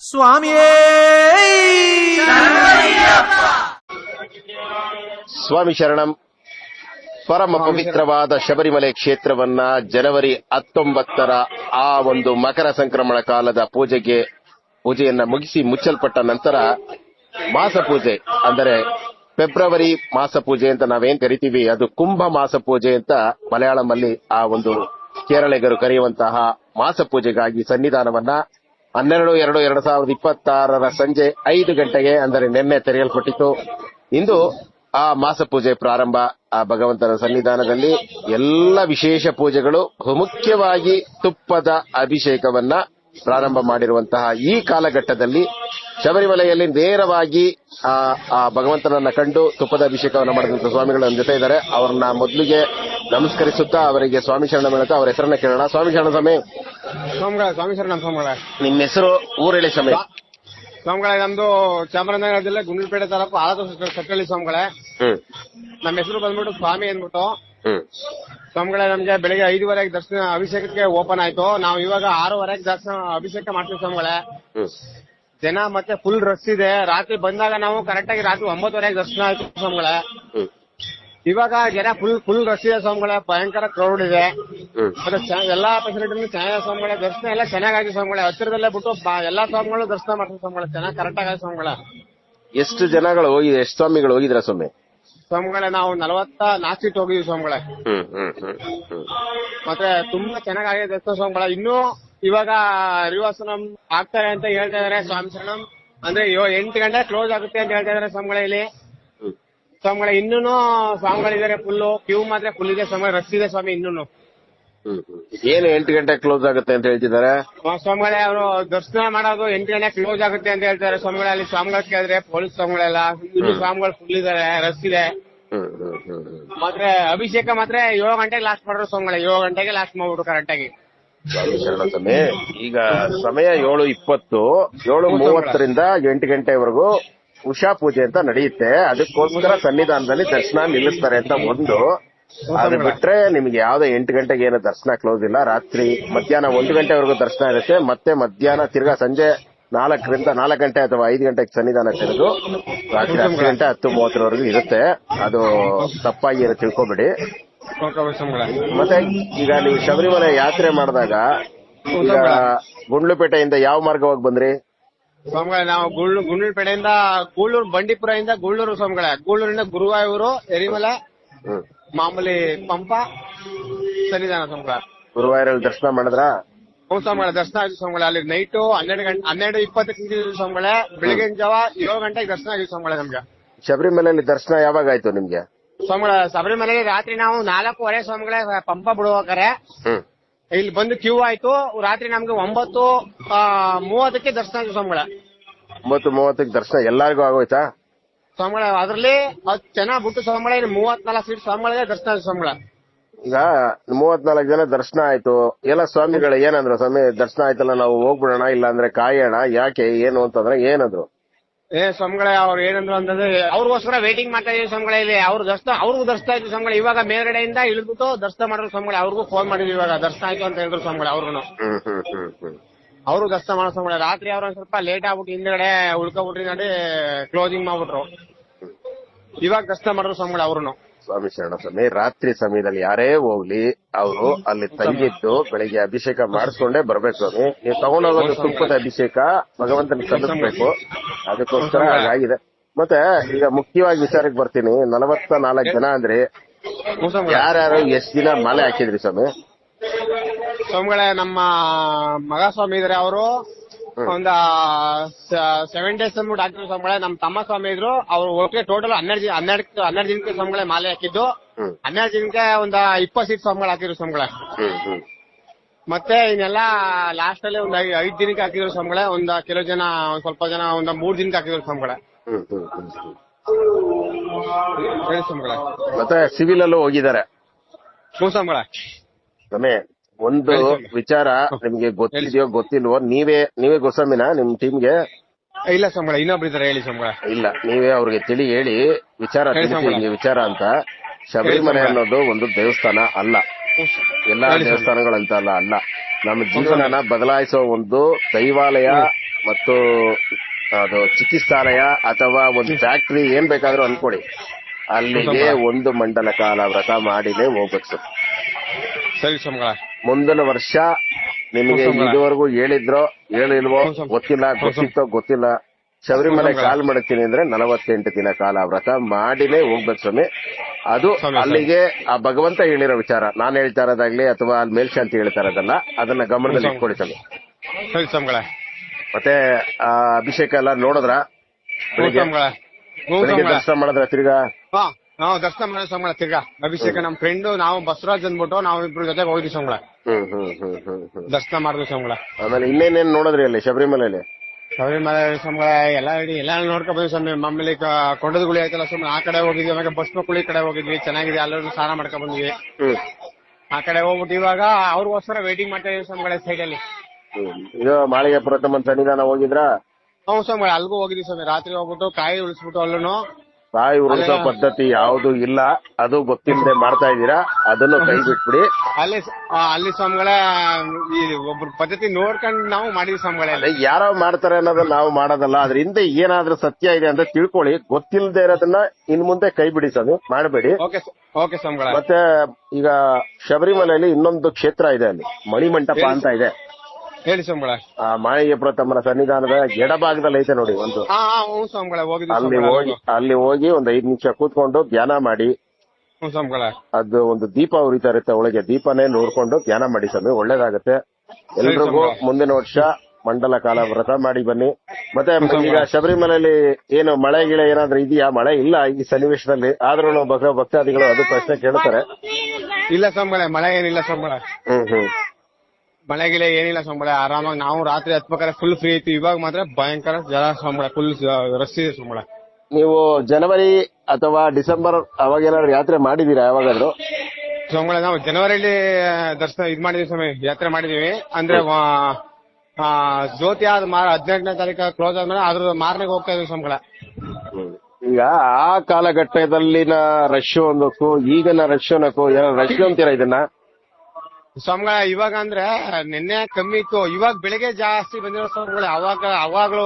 ಸ್ವಾಮಿಯೇ! ಸ್ವಾಮಿ ಶರಣಂ, ಪರಮ ಪವಿತ್ರವಾದ ಶಬರಿಮಲೆ ಕ್ಷೇತ್ರವನ್ನ ಜನವರಿ ಹತ್ತೊಂಬತ್ತರ ಆ ಒಂದು ಮಕರ ಸಂಕ್ರಮಣ ಕಾಲದ ಪೂಜೆಗೆ, ಪೂಜೆಯನ್ನ ಮುಗಿಸಿ ಮುಚ್ಚಲ್ಪಟ್ಟ ನಂತರ ಮಾಸ ಪೂಜೆ, ಅಂದರೆ ಫೆಬ್ರವರಿ ಮಾಸ ಪೂಜೆ ಅಂತ ನಾವೇನ್ ಕರಿತೀವಿ, ಅದು ಕುಂಭ ಮಾಸ ಪೂಜೆ ಅಂತ ಮಲಯಾಳಂ ಅಲ್ಲಿ ಆ ಒಂದು ಕೇರಳಿಗರು ಕರೆಯುವಂತಹ ಮಾಸ ಪೂಜೆಗಾಗಿ ಸನ್ನಿಧಾನವನ್ನ ಹನ್ನೆರಡು, ಎರಡು ಎರಡು ಸಾವಿರದ ಇಪ್ಪತ್ತಾರರ ಸಂಜೆ ಐದು ಗಂಟೆಗೆ ಅಂದರೆ ನಿನ್ನೆ ತೆರೆಯಲ್ಪಟ್ಟಿತು ಇಂದು ಆ ಮಾಸ ಪೂಜೆ ಪ್ರಾರಂಭ. ಆ ಭಗವಂತನ ಸನ್ನಿಧಾನದಲ್ಲಿ ಎಲ್ಲ ವಿಶೇಷ ಪೂಜೆಗಳು ಮುಖ್ಯವಾಗಿ ತುಪ್ಪದ ಅಭಿಷೇಕವನ್ನ ಪ್ರಾರಂಭ ಮಾಡಿರುವಂತಹ ಈ ಕಾಲಘಟ್ಟದಲ್ಲಿ ಶಬರಿಮಲೆಯಲ್ಲಿ ನೇರವಾಗಿ ಆ ಭಗವಂತನನ್ನ ಕಂಡು ತುಪ್ಪದ ಅಭಿಷೇಕವನ್ನು ಮಾಡಿದಂತ ಸ್ವಾಮಿಗಳು ಜೊತೆ ಇದ್ದಾರೆ. ಅವರನ್ನ ಮೊದಲಿಗೆ ನಮಸ್ಕರಿಸುತ್ತಾ ಅವರಿಗೆ ಸ್ವಾಮಿ ಶರಣ ಮೇಳತ ಅವರ ಹೆಸರನ್ನ ಕೇಳೋಣ. ಸ್ವಾಮಿ ಶರಣ ಸ್ವಾಮಿ ಸ್ವಾಮಿಗಳ ಸ್ವಾಮಿ ಸರ್ ನಮ್ಮ ಸೋಮಗಳ. ನಿಮ್ಮ ಹೆಸರು ಊರೇಳಿ ಸ್ವಾಮಿ ಸ್ವಾಮಿಗಳೇ ನಮ್ದು ಚಾಮರಾಜನಗರ ಜಿಲ್ಲೆ ಗುಂಡ್ಲುಪೇಟೆ ತಾಲೂಕು ಆಲದ ಸಕ್ಕಳ್ಳಿ ಸ್ವಾಮಿಗಳೇ ಹ್ಮ್. ನಮ್ಮ ಹೆಸರು ಬಂದ್ಬಿಟ್ಟು ಸ್ವಾಮಿ ಅಂದ್ಬಿಟ್ಟು. ಹ್ಮ್. ಸ್ವಾಮಿಗಳೇ ನಮ್ಗೆ ಬೆಳಿಗ್ಗೆ ಐದುವರೆಗೆ ದರ್ಶನ ಅಭಿಷೇಕಕ್ಕೆ ಓಪನ್ ಆಯ್ತು. ನಾವು ಇವಾಗ ಆರೂವರೆಗೆ ದರ್ಶನ ಅಭಿಷೇಕ ಮಾಡ್ತೀವಿ ಸ್ವಾಮಿಗಳೇ ಹ್ಮ್. ಜನ ಮತ್ತೆ ಫುಲ್ ರಶ್ ಇದೆ. ರಾತ್ರಿ ಬಂದಾಗ ನಾವು ಕರೆಕ್ಟ್ ಆಗಿ ರಾತ್ರಿ ಒಂಬತ್ತುವರೆಗೆ ದರ್ಶನ ಆಯ್ತು ಸ್ವಾಮಿಗಳೇ ಹ್ಮ್. ಇವಾಗ ಜನ ಫುಲ್ ಫುಲ್ ರಶ್ ಸ್ವಾಮಿಗಳ ಸ್ವಾಮಿಗಳೇ ಭಯಂಕರ ಕ್ರೌಡ್ ಇದೆ. ಹ್ಮ್. ಮತ್ತೆ ಚ- ಎಲ್ಲಾ ಫೆಸಿಲಿಟಿ ಚೆನ್ನಾಗಿ ಸ್ವಾಮಿಗಳ ದರ್ಶನ ಎಲ್ಲ ಚೆನ್ನಾಗಿ ಸ್ವಾಮಿಗಳ ಹತ್ತಿರದಲ್ಲೇ ಬಿಟ್ಟು ಬಾ- ಎಲ್ಲಾ ಸ್ವಾಮಿಗಳು ದರ್ಶನ ಮಾಡ್ತಾರೆ ಸ್ವಾಮಿಗಳ ಚೆನ್ನಾಗಿ ಕರೆಕ್ಟ್ ಆಗಿ ಸ್ವಾಮಿಗಳ ಎಷ್ಟು ಜನಗಳು ಹೋಗಿದೆ ಎಷ್ಟು ಸ್ವಾಮಿಗಳು ಹೋಗಿದ್ರ ಸ್ವಾಮಿ ಸ್ವಾಮಿಗಳ ನಾವು ನಲವತ್ತ ನಾಲ್ಕು ಸೀಟ್ ಹೋಗಿದ್ವಿ ಸ್ವಾಮಿಗಳ. ಹ್ಮ್ ಹ್ಮ್ ಹ್ಮ್ ಹ್ಮ್. ಮತ್ತೆ ತುಂಬಾ ಚೆನ್ನಾಗಿ ದರ್ಶನ ಸ್ವಾಮಿಗಳ. ಇನ್ನೂ ಇವಾಗ ರಿವಾಸನಂ ಆಗ್ತಾರೆ ಅಂತ ಹೇಳ್ತಾ ಇದಾರೆ ಸ್ವಾಮಿ ಶರಣಂ. ಅಂದ್ರೆ ಎಂಟು ಗಂಟೆ ಕ್ಲೋಸ್ ಆಗುತ್ತೆ ಅಂತ ಹೇಳ್ತಾ ಇದಾರೆ ಸ್ವಾಮಿಗಳ ಇಲ್ಲಿ. ಸ್ವಾಮಿಗಳ ಇನ್ನೂನು ಸ್ವಾಮಿಗಳಿದ್ದಾರೆ ಫುಲ್ ಕ್ಯೂ ಮಾತ್ರ ಫುಲ್ ಇದೆ ಸ್ವಾಮಿ ರಶ್ ಇದೆ ಸ್ವಾಮಿ ಇನ್ನೂನು. ಹ್ಮ್ ಹ್ಮ್. ಏನು ಎಂಟು ಗಂಟೆ ಕ್ಲೋಸ್ ಆಗುತ್ತೆ ಅಂತ ಹೇಳ್ತಿದ್ದಾರೆ? ಆ ಸ್ವಾಮಿಗಳೇ ಅವರು ದರ್ಶನ ಮಾಡೋದು ಎಂಟು ಗಂಟೆ ಕ್ಲೋಸ್ ಆಗುತ್ತೆ ಅಂತ ಹೇಳ್ತಾರೆ ಸ್ವಾಮಿಗಳ. ಅಲ್ಲಿ ಸ್ವಾಮಿಗಳು ಕೇಳಿದ್ರೆ ಪೊಲೀಸ್ ಸ್ವಾಮಿಗಳೆಲ್ಲ ಇನ್ನು ಸ್ವಾಮಿಗಳು ಫುಲ್ ಇದಾರೆ ರಶ್ ಇದೆ. ಹ್ಮ್ ಹ್ಮ್ ಹ್ಮ್ ಹ್ಮ್. ಮಾತ್ರ ಅಭಿಷೇಕ ಮಾತ್ರ ಏಳು ಗಂಟೆಗೆ ಲಾಸ್ಟ್ ಮಾಡ್ರು ಸ್ವಾಮಿಗಳ ಏಳು ಗಂಟೆಗೆ ಲಾಸ್ಟ್ ಮಾಡ್ಬಿಟ್ರು ಕರೆಕ್ಟ್ ಆಗಿ. ಸ್ವಾಮಿ ಶರಣ ಸ್ವಾಮಿ ಈಗ ಸಮಯ ಏಳು ಇಪ್ಪತ್ತು ಏಳು ಮೂವತ್ತರಿಂದ ಎಂಟು ಗಂಟೆವರೆಗೂ ಉಷಾ ಪೂಜೆ ಅಂತ ನಡೆಯುತ್ತೆ. ಅದಕ್ಕೋಸ್ಕರ ಸನ್ನಿಧಾನದಲ್ಲಿ ದರ್ಶನ ನಿಲ್ಲಿಸ್ತಾರೆ ಅಂತ ಒಂದು. ಅದು ಬಿಟ್ರೆ ನಿಮ್ಗೆ ಯಾವ್ದೋ ಎಂಟು ಗಂಟೆಗೆ ಏನು ದರ್ಶನ ಕ್ಲೋಸ್ ಇಲ್ಲ. ರಾತ್ರಿ ಮಧ್ಯಾಹ್ನ ಒಂದು ಗಂಟೆವರೆಗೂ ದರ್ಶನ ಇರುತ್ತೆ. ಮತ್ತೆ ಮಧ್ಯಾಹ್ನ ತಿರ್ಗಾ ಸಂಜೆ ನಾಲ್ಕರಿಂದ ನಾಲ್ಕು ಗಂಟೆ ಅಥವಾ ಐದು ಗಂಟೆಗೆ ಸನ್ನಿಧಾನ ತೆರೆದು ರಾತ್ರಿ ಹತ್ತು ಗಂಟೆ ಹತ್ತು ಮೂವತ್ತರವರೆಗೂ ಇರುತ್ತೆ. ಅದು ತಪ್ಪಾಗಿ ಏನು ತಿಳ್ಕೊಬೇಡಿ. ಮತ್ತೆ ಈಗ ನೀವು ಶಬರಿಮಲೆ ಯಾತ್ರೆ ಮಾಡಿದಾಗ ಈಗ ಗುಂಡ್ಲುಪೇಟೆಯಿಂದ ಯಾವ ಮಾರ್ಗವಾಗಿ ಬಂದ್ರಿ? ಸ್ವಾಮಿಗಳೇ ನಾವು ಗುಳ್ಳು ಗುಂಡ್ಲುಪೇಟೆಯಿಂದ ಗೂಳೂರು ಬಂಡೀಪುರದಿಂದ ಗುಳ್ಳೂರು ಸ್ವಾಮಿಗಳೇ. ಗೂಳೂರಿಂದ ಗುರುವಾಯೂರು ಎರಿಮಲೆ ಹ್ಮ್. ಮಾಮೂಲಿ ಪಂಪ ಸನ್ನಿಧಾನ ಸ್ವಾಮಿಗಳ. ಗುರುವಾಯೂರಲ್ಲಿ ದರ್ಶನ ಮಾಡಿದ್ರ? ಹ್ಞೂ ಸ್ವಾಮಿಗಳ ದರ್ಶನ ಆಯ್ತು ಸ್ವಾಮಿಗಳ. ಅಲ್ಲಿ ನೈಟು ಹನ್ನೆರಡು ಗಂಟೆ ಹನ್ನೆರಡು ಇಪ್ಪತ್ತಕ್ಕೆ ನಿಂತಿದ್ವಿ ಸ್ವಾಮಿಗಳೇ. ಬೆಳಿಗಿನ ಜಾವ ಏಳು ಗಂಟೆಗೆ ದರ್ಶನ ಆಗಿದೆ ಸ್ವಾಮಿಗಳ ನಮ್ಗೆ. ಶಬರಿಮಲೆಯಲ್ಲಿ ದರ್ಶನ ಯಾವಾಗ ಆಯ್ತು ನಿಮ್ಗೆ? ಸ್ವಾಮಿಗಳ ಶಬರಿಮಲೆಗೆ ರಾತ್ರಿ ನಾವು ನಾಲ್ಕೂವರೆ ಸ್ವಾಮಿಗಳೇ ಪಂಪ ಬಿಡುವಾಕರೆ ಹ್ಮ್. ಇಲ್ಲಿ ಬಂದು ಕ್ಯೂ ಆಯ್ತು. ರಾತ್ರಿ ನಮ್ಗೆ ಒಂಬತ್ತು ಆ, ಮೂವತ್ತಕ್ಕೆ ದರ್ಶನ ಆಯ್ತು ಸ್ವಾಮಿಗಳ. ಒಂಬತ್ತು ಮೂವತ್ತಕ್ಕೆ ದರ್ಶನ ಎಲ್ಲಾರ್ಗೂ ಆಗೋಯ್ತಾ? ಸ್ವಾಮಿಗಳ ಅದ್ರಲ್ಲಿ ಹತ್ತು ಜನ ಬಿಟ್ಟು ಸ್ವಾಮಿಗಳ ಇನ್ನು ಮೂವತ್ನಾಲ್ಕು ಸೀಟ್ ಸ್ವಾಮಿಗಳಿಗೆ ದರ್ಶನ ಆಯ್ತು ಸ್ವಾಮಿಗಳ. ಈಗ ಮೂವತ್ನಾಲ್ಕು ಜನ ದರ್ಶನ ಆಯ್ತು. ಎಲ್ಲ ಸ್ವಾಮಿಗಳು ಏನಂದ್ರು ಸ್ವಾಮಿ ದರ್ಶನ ಆಯ್ತಲ್ಲ ನಾವು ಹೋಗ್ಬಿಡೋಣ ಇಲ್ಲ ಅಂದ್ರೆ ಕಾಯೋಣ ಯಾಕೆ ಏನು ಅಂತಂದ್ರೆ ಏನಂದ್ರು. ಏ ಸ್ವಾಮಿಗಳೇ ಅವ್ರು ಏನಂದ್ರು ಅಂತಂದ್ರೆ ಅವ್ರಿಗೋಸ್ಕರ ವೇಟಿಂಗ್ ಮಾಡ್ತಾ ಇದೀವಿ ಸ್ವಾಮಿಗಳ ಇಲ್ಲಿ. ಅವ್ರು ದರ್ಶನ ಅವ್ರಿಗೂ ದರ್ಶನ ಆಯ್ತು ಸ್ವಾಮಿಗಳ. ಇವಾಗ ಮೇಲ್ಗಡೆಯಿಂದ ಇಳಿದ್ಬಿಟ್ಟು ದರ್ಶನ ಮಾಡಿದ್ರು ಸ್ವಾಮಿಗಳ. ಅವ್ರಿಗೂ ಫೋನ್ ಮಾಡಿದ್ವಿ ಇವಾಗ. ದರ್ಶನ ಆಯ್ತು ಅಂತ ಹೇಳಿದ್ರು ಸ್ವಾಮಿಗಳ ಅವ್ರಿಗೂ ಅವರು ದರ್ಶನ ಮಾಡೋ ಸ್ವಾಮಿಗಳ. ರಾತ್ರಿ ಅವ್ರು ಒಂದ್ ಸ್ವಲ್ಪ ಲೇಟ್ ಆಗ್ಬಿಟ್ಟು ಹಿಂದ್ಗಡೆ ಉಳ್ಕೊಬಿಟ್ರಿ ನೋಡಿ ಕ್ಲೋಸಿಂಗ್ ಮಾಡ್ಬಿಟ್ರು. ಇವಾಗ ದರ್ಶನ ಮಾಡಿದ್ರು ಸ್ವಾಮಿಗಳ ಅವ್ರು ಸ್ವಾಮಿ ಶರಣ ಸ್ವಾಮಿ ರಾತ್ರಿ ಸಮಯದಲ್ಲಿ ಯಾರೇ ಹೋಗ್ಲಿ ಅವರು ಅಲ್ಲಿ ತಂಗಿದ್ದು ಬೆಳಿಗ್ಗೆ ಅಭಿಷೇಕ ಮಾಡಿಸ್ಕೊಂಡೇ ಬರ್ಬೇಕು ಸ್ವಾಮಿ. ನೀವು ತಗೊಂಡೋಗೋದು ತುಪ್ಪದ ಅಭಿಷೇಕ ಭಗವಂತನ ಸಲ್ಲಿಸ್ಬೇಕು. ಅದಕ್ಕೋಸ್ಕರ ಹಾಗಾಗಿದೆ. ಮತ್ತೆ ಈಗ ಮುಖ್ಯವಾಗಿ ವಿಚಾರಕ್ಕೆ ಬರ್ತೀನಿ. ನಲವತ್ತ ನಾಲ್ಕು ಜನ ಅಂದ್ರೆ ಯಾರ್ಯಾರು ಎಷ್ಟ್ ದಿನ ಮಾಲೆ ಹಾಕಿದ್ರಿ ಸ್ವಾಮಿ? ಸ್ವಾಮಿಗಳೇ ನಮ್ಮ ಮಗ ಸ್ವಾಮಿ ಇದ್ರೆ ಅವರು. ಒಂದ ಸೆವೆನ್ ಡೇಸ್ ಅಂದ್ಬಿಟ್ಟು ಹಾಕಿದ್ರು ಸಂಬಳ ನಮ್ಮ ತಮ್ಮ ಸ್ವಾಮಿ ಇದ್ರು ಅವ್ರು ಒಟ್ಟಿಗೆ ಟೋಟಲ್ ಹನ್ನೆರಡು ಜನ- ಹನ್ನೆರಡು ಹನ್ನೆರಡು ದಿನಕ್ಕೆ ಸಂಬಳ ಮಾಲೆ ಹಾಕಿದ್ದು. ಹ್ಮ್. ಹನ್ನೆರಡು ದಿನಕ್ಕೆ ಒಂದ ಇಪ್ಪತ್ತು ಸೀಟ್ ಸಂಬಳ ಹಾಕಿದ್ರು ಸಂಬಳ. ಹ್ಮ್ ಹ್ಮ್. ಮತ್ತೆ ಇನ್ನೆಲ್ಲ ಲಾಸ್ಟ್ ಅಲ್ಲಿ ಒಂದ್ ಐ- ಐದ್ ದಿನಕ್ಕೆ ಹಾಕಿದ್ರು ಸಂಬಳ ಒಂದ್ ಕೆಲವು ಜನ ಒಂದ್ ಸ್ವಲ್ಪ ಜನ ಒಂದ್ ಮೂರ್ ದಿನಕ್ಕೆ ಹಾಕಿದ್ರು ಸಂಬಳ. ಹ್ಮ್ ಹ್ಮ್ ಹ್ಮ್ ಹ್ಮ್. ಹೇಳಿ ಸ್ವಾಮಿಗಳೇ ಮತ್ತೆ ಸಿವಿಲ್ ಅಲ್ಲೂ ಹೋಗಿದ್ದಾರೆ. ಹ್ಞೂ ಸ್ವಾಮಿ ಒಂದು ವಿಚಾರ ನಿಮ್ಗೆ ಗೊತ್ತಿದೆಯೋ ಗೊತ್ತಿಲ್ವೋ ನೀವೇ ನೀವೇ ಗೋಸ್ವಾಮಿನ ನಿಮ್ ಟೀಮ್ಗೆ? ಇಲ್ಲ ಸಂಬಳ ಇನ್ನೊಬ್ರು ಇದಾರೆ ಹೇಳಿ ಸಂಬಳ. ಇಲ್ಲ ನೀವೇ ಅವ್ರಿಗೆ ತಿಳಿ ಹೇಳಿ ವಿಚಾರ ತಿಳಿಸಿ ಹಿಂಗೆ ವಿಚಾರ ಅಂತ. ಶಬರಿಮಲೆ ಅನ್ನೋದು ಒಂದು ದೇವಸ್ಥಾನ ಅಲ್ಲ. ಎಲ್ಲಾ ದೇವಸ್ಥಾನಗಳಂತ ಅಲ್ಲ ಅಲ್ಲ. ನಮ್ಮ ಜೀವನನ ಬದಲಾಯಿಸೋ ಒಂದು ದೈವಾಲಯ ಮತ್ತು ಅದು ಚಿಕಿತ್ಸಾಲಯ ಅಥವಾ ಒಂದು ಫ್ಯಾಕ್ಟ್ರಿ ಏನ್ ಬೇಕಾದ್ರೂ ಅನ್ಕೊಳ್ಳಿ. ಅಲ್ಲಿಗೆ ಒಂದು ಮಂಡಲ ಕಾಲ ವ್ರತ ಮಾಡಿನೇ ಹೋಗ್ಬೇಕು ಸರ್. ಸರಿ ಸ್ವಾಮಿಗಳ ಮುಂದಿನ ವರ್ಷ ನಿಮಗೆ ಇದುವರೆಗೂ ಹೇಳಿದ್ರೋ ಹೇಳಿಲ್ವೋ ಗೊತ್ತಿಲ್ಲ ಗೊತ್ತಿತ್ತೋ ಗೊತ್ತಿಲ್ಲ. ಶಬರಿಮಲೆ. ಕಾಲ್ ಮಾಡ್ತೀನಿ ಅಂದ್ರೆ ನಲವತ್ತೆಂಟು ದಿನ ಕಾಲ ವ್ರತ ಮಾಡಿನೇ ಹೋಗ್ಬೇಕು ಸ್ವಾಮಿ. ಅದು. ಅಲ್ಲಿಗೆ ಆ ಭಗವಂತ ಹೇಳಿರೋ ವಿಚಾರ. ನಾನು ಹೇಳ್ತಾ ಇರೋದಾಗ್ಲಿ ಅಥವಾ ಅಲ್ಲಿ ಮೇಲ್ಶಾಂತಿ ಹೇಳ್ತಾ ಇರೋದಲ್ಲ ಅದನ್ನ ಗಮನದಲ್ಲಿ ಇಟ್ಕೊಳ್ಳಿ ಸ್ವಾಮಿ. ಸರಿ ಸ್ವಾಮಿಗಳ. ಮತ್ತೆ ಆ ಅಭಿಷೇಕ ಎಲ್ಲ ನೋಡಿದ್ರ? ದರ್ಶನ ಮಾಡಿದ್ರ ತಿರ್ಗಾ? ಹಾ ನಾವು ದರ್ಶನ ಮಾಡೋ ಸ್ವಾಮಿಗಳ ತಿರ್ಗಾ. ಅಭಿಷೇಕ ನಮ್ ಫ್ರೆಂಡ್ ನಾವು ಬಸವರಾಜ್ ಅಂದ್ಬಿಟ್ಟು ನಾವು ಇಬ್ರು ಜೊತೆಗೆ ಹೋಗಿದ್ವಿ ಸ್ವಾಮಿಗಳ ಹ್ಮ್ ಹ್ಮ್ ಹ್ಮ್ ಹ್ಮ್ ಹ್ಮ್. ದರ್ಶನ ಮಾಡಿದ್ವಿ ಸ್ವಾಮಿಗಳ ಆಮೇಲೆ ಇನ್ನೇನೇನ್ ನೋಡಿದ್ರಿ ಅಲ್ಲಿ ಶಬರಿಮಲೆಯಲ್ಲಿ ಶಬರಿಮಲೆ ಸ್ವಾಮಿಗಳ ಎಲ್ಲ ಇಡೀ ಎಲ್ಲ ನೋಡ್ಕೊ ಬಂದ್ವಿ ಸ್ವಾಮಿ. ಮಾಮೂಲಿ ಕ- ಕೊಂಡದ ಗುಳಿ ಆಯ್ತಲ್ಲ ಸುಮ್ಮನೆ ಆ ಕಡೆ ಹೋಗಿದ್ವಿ. ಆಮೇಲೆ ಬಸ್ಮ ಕುಳಿ ಕಡೆ ಹೋಗಿದ್ವಿ. ಚೆನ್ನಾಗಿದೆ ಅಲ್ಲೂ ಸ್ನಾನ ಮಾಡ್ಕೊಂಡ್ ಬಂದ್ವಿ. ಹ್ಮ್. ಆ ಕಡೆ ಹೋಗ್ಬಿಟ್ಟು ಇವಾಗ ಅವ್ರಿಗೋಸ್ಕರ ವೇಟಿಂಗ್ ಮಾಡ್ತಾ ಇದೀವಿ ಸ್ವಾಮಿಗಳ ಸೈಡ್ ಅಲ್ಲಿ. ಹ್ಮ್. ಇದು ಮಾಳಿಗೆ ಪುರತಮ್ಮನ್ ಸನ್ನಿಧಾನ ಹೋಗಿದ್ರಾ? ಹ್ಞೂ ಸ್ವಾಮಿಗಳ ಅಲ್ಗೂ ಹೋಗಿದ್ವಿ ಸ್ವಾಮಿ. ರಾತ್ರಿ ಹೋಗ್ಬಿಟ್ಟು ಕಾಯಿ ಉಳಿಸ್ಬಿಟ್ಟು ಅಲ್ಲೂ ತಾಯಿ ವೃತ್ತ. ಪದ್ಧತಿ ಯಾವುದು ಇಲ್ಲ ಅದು ಗೊತ್ತಿಲ್ಲದೆ ಮಾಡ್ತಾ ಇದ್ದೀರಾ ಅದನ್ನು ಕೈ ಬಿಟ್ಬಿಡಿ ಅಲ್ಲಿ ಅಲ್ಲಿ ಸ್ವಾಮಿಗಳ ಈ ಒಬ್ರು ಪದ್ಧತಿ ನೋಡ್ಕೊಂಡು ನಾವು ಮಾಡಿದ್ವಿ ಸ್ವಾಮಿಗಳ ಅದೇ ಯಾರೋ ಮಾಡ್ತಾರೆ ಅನ್ನೋದನ್ನ ನಾವು ಮಾಡೋದಲ್ಲ ಅದ್ರ ಹಿಂದೆ ಏನಾದ್ರೂ ಸತ್ಯ ಇದೆ ಅಂತ ತಿಳ್ಕೊಳ್ಳಿ. ಗೊತ್ತಿಲ್ಲದೆ ಇರೋದನ್ನ ಇನ್ ಮುಂದೆ ಕೈ ಬಿಡಿ ಸ್ವಾಮಿ ಮಾಡಬೇಡಿ. ಓಕೆ ಸ್ವಾಮಿಗಳ. ಮತ್ತೆ ಈಗ ಶಬರಿಮಲೆಯಲ್ಲಿ ಇನ್ನೊಂದು ಕ್ಷೇತ್ರ ಇದೆ ಅಲ್ಲಿ ಮಣಿಮಂಟಪ ಅಂತ ಇದೆ. ಹೇಳಿ ಸ್ವಾಮಿಗಳ ಆ ಮಾಳಿಗೆ ಪುರತಮ್ಮನ ಸನ್ನಿಧಾನದ ಎಡಭಾಗದಲ್ಲಿ ಐತೆ ನೋಡಿ ಒಂದು. ಹಾ ಹಾ ಹ್ಞೂ ಸ್ವಾಮಿಗಳ ಹೋಗಿದ್ವಿ ಅಲ್ಲಿ ಸ್ವಾಮಿಗಳ ಹೋಗಿ ಅಲ್ಲಿ ಹೋಗಿ ಒಂದ್ ಐದ್ ನಿಮಿಷ ಕೂತ್ಕೊಂಡು ಧ್ಯಾನ ಮಾಡಿ. ಹ್ಞೂ ಸ್ವಾಮಿಗಳ ಅದು ಒಂದು ದೀಪ ಉರಿತಾ ಇರುತ್ತೆ ಒಳಗೆ ದೀಪನೇ ನೋಡ್ಕೊಂಡು ಧ್ಯಾನ ಮಾಡಿ ಸ್ವಾಮಿ ಒಳ್ಳೇದಾಗತ್ತೆ. ಎಲ್ರಿಗೂ ಸ್ವಾಮಿ. ಮುಂದಿನ ವರ್ಷ ಮಂಡಲ ಕಾಲ ವ್ರತ ಮಾಡಿ ಬನ್ನಿ. ಮತ್ತೆ ಈಗ ಶಬರಿಮಲೆಯಲ್ಲಿ ಏನು ಮಳೆ ಗಿಳೆ ಏನಾದ್ರೂ ಇದೆಯಾ? ಮಳೆ ಇಲ್ಲ ಈ ಸನ್ನಿವೇಶದಲ್ಲಿ. ಆದ್ರೂ ಭಕ್ತ ಭಕ್ತಾದಿಗಳು ಅದು ಪ್ರಶ್ನೆ ಕೇಳ್ತಾರೆ. ಇಲ್ಲ ಸೋಮಗಳೇ ಮಳೆ ಏನಿಲ್ಲ ಸ್ವಾಮಿಗಳ ಹ್ಮ್ ಹ್ಮ್. ಮಳೆ ಗಿಳೆ ಏನಿಲ್ಲ ಸಂಬಳ ಆರಾಮಾಗಿ ನಾವು ರಾತ್ರಿ ಹತ್ಬೇಕಾದ್ರೆ ಫುಲ್ ಫ್ರೀ ಇತ್ತು. ಇವಾಗ ಮಾತ್ರ ಭಯಂಕರ ಜಲ ಸಂಬಳ ಫುಲ್ ರಶ್ ಇದೆ ಸಂಬಳ. ನೀವು ಜನವರಿ ಅಥವಾ ಡಿಸೆಂಬರ್ ಅವಾಗ ಏನಾದ್ರು ಯಾತ್ರೆ ಮಾಡಿದೀರಾ ಯಾವಾಗಾದ್ರೂ? ಸಂಬಳ ನಾವು ಜನವರಿಯಲ್ಲಿ ದರ್ಶನ ಇದ್ ಮಾಡಿದೀವಿ ಸ್ವಾಮಿ ಯಾತ್ರೆ ಮಾಡಿದೀವಿ. ಅಂದ್ರೆ ವಾ- ಆ, ಜ್ಯೋತಿ ಆದ ಮಾರ ಹದಿನೆಂಟನೇ ತಾರೀಕು ಕ್ಲೋಸ್ ಆದ್ಮೇಲೆ ಅದ್ರ ಮಾರನೆಗೆ ಹೋಗ್ತಾ ಇದ್ವಿ ಸಂಬಳ. ಈಗ ಆ ಕಾಲಘಟ್ಟದಲ್ಲಿನ ರಶ್ ಒಂದಕ್ಕೂ ಈಗಿನ ರಶ್ ಅನ್ನಕ್ಕೂ ಏನೋ ರಶ್ ಅಂತೀರಾ ಇದನ್ನ? ಸ್ವಾಮಿಗಳ ಇವಾಗ ಅಂದ್ರೆ ನಿನ್ನೆ ಕಮ್ಮಿ ಇತ್ತು. ಇವಾಗ ಬೆಳಿಗ್ಗೆ ಜಾಸ್ತಿ ಬಂದಿರೋ ಸ್ವಾಮಿಗಳು ಅವಾಗ ಅವಾಗ್ಲೂ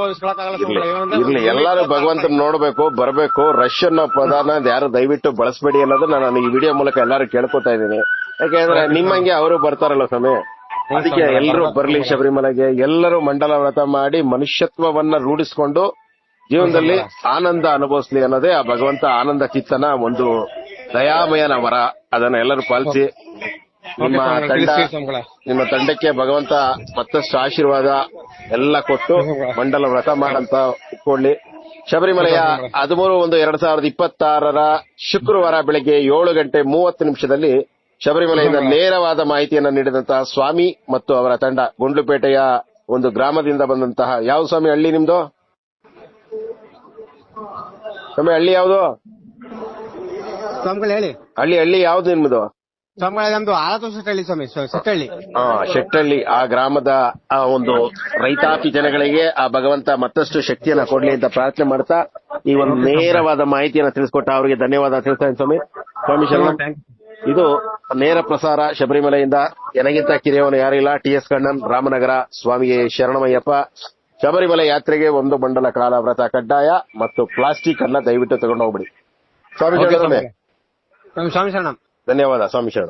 ಇರ್ಲಿ ಎಲ್ಲಾರು ಭಗವಂತನ ನೋಡ್ಬೇಕು ಬರ್ಬೇಕು. ರಷ್ಯನ್ ಅನ್ನೋ ಪದಾನ ಯಾರು ದಯವಿಟ್ಟು ಬಳಸಬೇಡಿ ಅನ್ನೋದನ್ನ ನಾನು ಈ ವಿಡಿಯೋ ಮೂಲಕ ಎಲ್ಲಾರು ಕೇಳ್ಕೊತಾ ಇದ್ದೀನಿ. ಯಾಕೆಂದ್ರೆ ನಿಮ್ಮಂಗೆ ಅವರು ಬರ್ತಾರಲ್ಲ ಸ್ವಾಮಿ. ಅದಕ್ಕೆ ಎಲ್ಲರೂ ಬರ್ಲಿ ಶಬರಿಮಲೆಗೆ. ಎಲ್ಲರೂ ಮಂಡಲ ವ್ರತ ಮಾಡಿ ಮನುಷ್ಯತ್ವವನ್ನ ರೂಢಿಸಿಕೊಂಡು ಜೀವನದಲ್ಲಿ ಆನಂದ ಅನುಭವಿಸ್ಲಿ ಅನ್ನೋದೇ ಆ ಭಗವಂತ ಆನಂದ ಚಿತ್ತನ ಒಂದು ದಯಾಮಯನ ವರ. ಅದನ್ನ ಎಲ್ಲರೂ ಪಾಲಿಸಿ. ನಿಮ್ಮ ತಂಡ ನಿಮ್ಮ ತಂಡಕ್ಕೆ ಭಗವಂತ ಮತ್ತಷ್ಟು ಆಶೀರ್ವಾದ ಎಲ್ಲ ಕೊಟ್ಟು ಮಂಡಲ ವ್ರತ ಮಾಡಂತ ಇಟ್ಕೊಳ್ಳಿ ಶಬರಿಮಲೆಯ ಹದಿಮೂರು ಒಂದು ಎರಡ್ ಸಾವಿರದ ಇಪ್ಪತ್ತಾರರ ಶುಕ್ರವಾರ ಬೆಳಗ್ಗೆ ಏಳು ಗಂಟೆ ಮೂವತ್ತು ನಿಮಿಷದಲ್ಲಿ ಶಬರಿಮಲೆಯಿಂದ ನೇರವಾದ ಮಾಹಿತಿಯನ್ನು ನೀಡಿದಂತಹ ಸ್ವಾಮಿ ಮತ್ತು ಅವರ ತಂಡ ಗುಂಡ್ಲುಪೇಟೆಯ ಒಂದು ಗ್ರಾಮದಿಂದ ಬಂದಂತಹ ಯಾವ ಸ್ವಾಮಿ ಹಳ್ಳಿ ನಿಮ್ದು? ಸ್ವಾಮಿ ಹಳ್ಳಿ ಯಾವುದು? ಹೇಳಿ. ಹಳ್ಳಿ ಹಳ್ಳಿ ಯಾವ್ದು ನಿಮ್ದು? ಸ್ವಾಮಿಗಳ ನಮ್ದು ಆಲತು ಸೆಟ್ಟಳ್ಳಿ ಸ್ವಾಮಿ ಸೆಟ್ಟಳ್ಳಿ. ಆ ಶೆಟ್ಟಳ್ಳಿ ಆ ಗ್ರಾಮದ ಆ ಒಂದು ರೈತಾಪಿ ಜನಗಳಿಗೆ ಆ ಭಗವಂತ ಮತ್ತಷ್ಟು ಶಕ್ತಿಯನ್ನ ಕೊಡ್ಲಿ ಅಂತ ಪ್ರಾರ್ಥನೆ ಮಾಡ್ತಾ ಈ ಒಂದು ನೇರವಾದ ಮಾಹಿತಿಯನ್ನ ತಿಳಿಸ್ಕೊಟ್ಟ ಅವರಿಗೆ ಧನ್ಯವಾದ ತಿಳಿಸ್ತಾ ಸ್ವಾಮಿ. ಸ್ವಾಮಿ ಶರಣ ಇದು ನೇರ ಪ್ರಸಾರ ಶಬರಿಮಲೆಯಿಂದ ನನಗಿಂತ ಕಿರಿಯವನು ಯಾರಿಲ್ಲ ಟಿ ಎಸ್ ಕಣ್ಣನ್ ರಾಮನಗರ ಸ್ವಾಮಿ ಶರಣಮಯ್ಯಪ್ಪ. ಶಬರಿಮಲೆ ಯಾತ್ರೆಗೆ ಒಂದು ಮಂಡಲ ಕಾಲ ವ್ರತ ಕಡ್ಡಾಯ ಮತ್ತು ಪ್ಲಾಸ್ಟಿಕ್ ಅನ್ನ ದಯವಿಟ್ಟು ತಗೊಂಡು ಹೋಗ್ಬಿಡಿ ಸ್ವಾಮಿ ಸ್ವಾಮಿ ಶರಣ. ಧನ್ಯವಾದ ಸ್ವಾಮಿ ಶರಣ.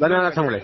ಧನ್ಯವಾದ ಸ್ವಾಮಿಗಳೇ